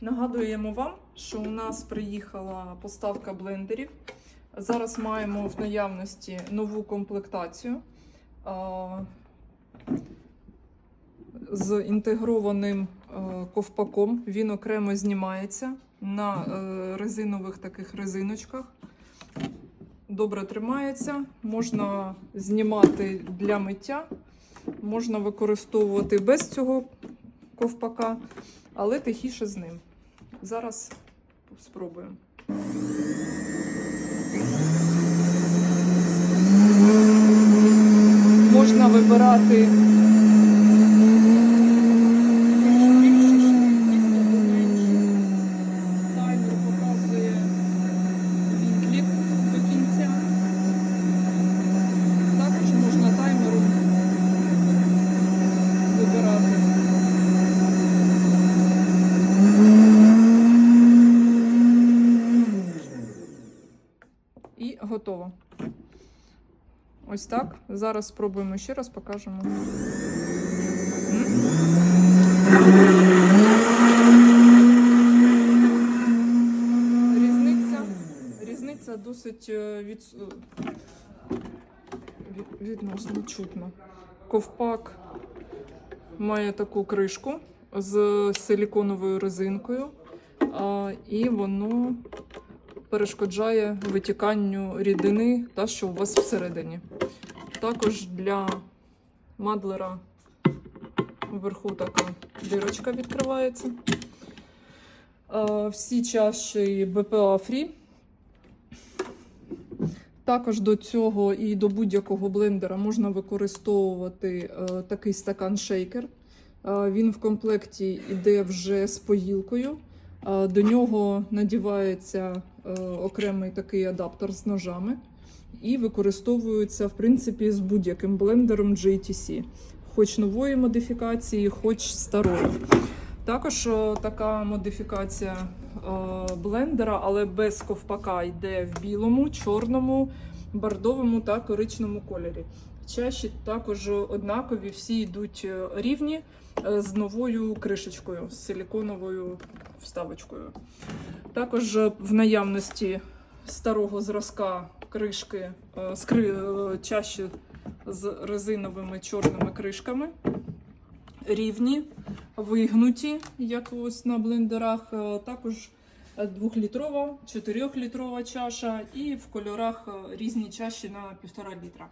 Нагадуємо вам, що у нас приїхала поставка блендерів. Зараз маємо в наявності нову комплектацію з інтегрованим е, ковпаком. Він окремо знімається на е, резинових таких резиночках. Добре тримається, можна знімати для миття, можна використовувати без цього ковпака, але тихіше з ним. Зараз спробуємо. Можна вибирати Таймер показує відлік до кінця. Також можна таймером вибирати. Готово. Ось так. Зараз спробуємо ще раз, покажемо. Різниця, різниця досить е, від, від, відносно чутно. Ковпак має таку кришку з силіконовою резинкою, і воно перешкоджає витіканню рідини та що у вас всередині. Також для мадлера вверху така дирочка відкривається. Е, Всі чаші BPA Free. Також до цього і до будь-якого блендера можна використовувати е, такий стакан-шейкер. Е, Він в комплекті йде вже з поїлкою. До нього надівається окремий такий адаптер з ножами і використовується в принципі з будь-яким блендером GTC, хоч нової модифікації, хоч старої. Також е, така модифікація е, блендера, але без ковпака йде в білому, чорному, бордовому та коричному кольорі. Чаші також однакові, всі йдуть е, рівні е, з новою кришечкою, з силіконовою вставочкою. Також е, в наявності старого зразка кришки е, скри, е, чаші з резиновими чорними кришками. Рівні, вигнуті, як ось на блендерах. Е, Також 2-літрова, 4-літрова чаша і в кольорах е, різні чаші на 1,5 літра.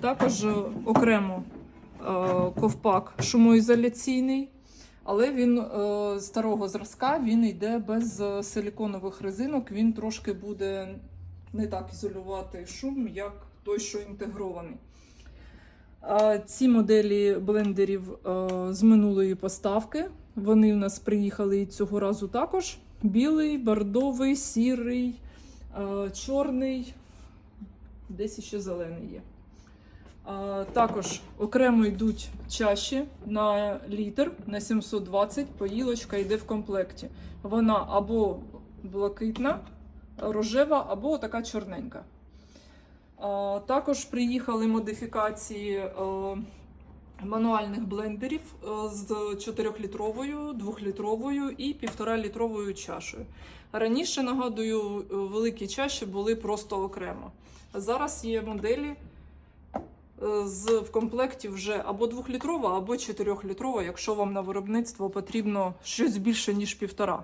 Також е, окремо е, ковпак шумоізоляційний, але він е, старого зразка він йде без е, силіконових резинок. Він трошки буде не так ізолювати шум, як той, що інтегрований. Ці моделі блендерів е, з минулої поставки. Вони в нас приїхали і цього разу також. Білий, бордовий, сірий, чорний, десь іще зелений є. Також окремо йдуть чаші на літр на 720, поїлочка йде в комплекті. Вона або блакитна, рожева, або така чорненька. Також приїхали модифікації е, мануальних блендерів е, з 4-літровою, 2-літровою і 1,5-літровою чашею. Раніше, нагадую, е, великі чаші були просто окремо. Зараз є моделі з, в комплекті вже або 2-літрова, або 4-літрова, якщо вам на виробництво потрібно щось більше, ніж півтора.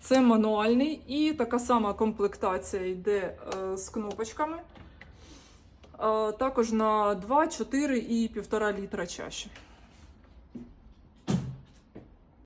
Це мануальний і така сама комплектація йде е, з кнопочками. Е, Також на 2, 4 і 1,5 літра чаші.